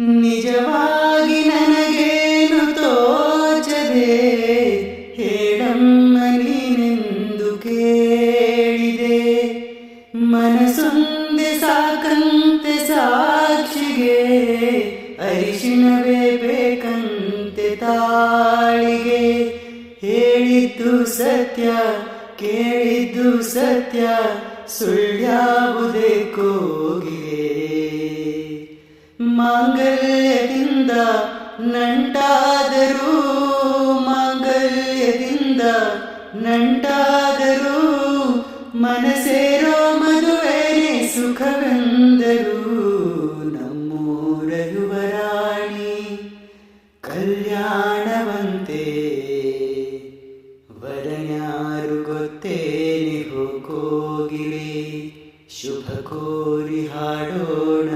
ನಿಜವಾಗಿ ನನಗೇನು ತೋಚದೆ ಹೇಳಮ್ಮ ನೀನೆಂದು ಕೇಳಿದೆ. ಮನಸೊಂದೆ ಸಾಕಂತೆ ಸಾಕ್ಷಿಗೆ ಅರಿಶಿಣವೇ ಬೇಕಂತೆ ತಾಳಿಗೆ. ಹೇಳಿದ್ದು ಸತ್ಯ, ಕೇಳಿದ್ದು ಸತ್ಯ, ಸುಳ್ಳ್ಯಾವುದೇ ಕೋಗಿಲೆ. ಮಾಂಗಲ್ಯದಿಂದ ನಂಟಾದರೂ ಮಾಂಗಲ್ಯದಿಂದ ನಂಟಾದರೂ, ಮನಸೇರೋ ಮದುವೆನೆ ಸುಖವೆಂದರು ನಮ್ಮೂರಯುವರಾಣಿ ಕಲ್ಯಾಣವಂತೆ ವರಯಾರು ಗೊತ್ತೇನೆ ಹೋಗೋಗಿರಿ ಶುಭ ಕೋರಿ ಹಾಡೋಣ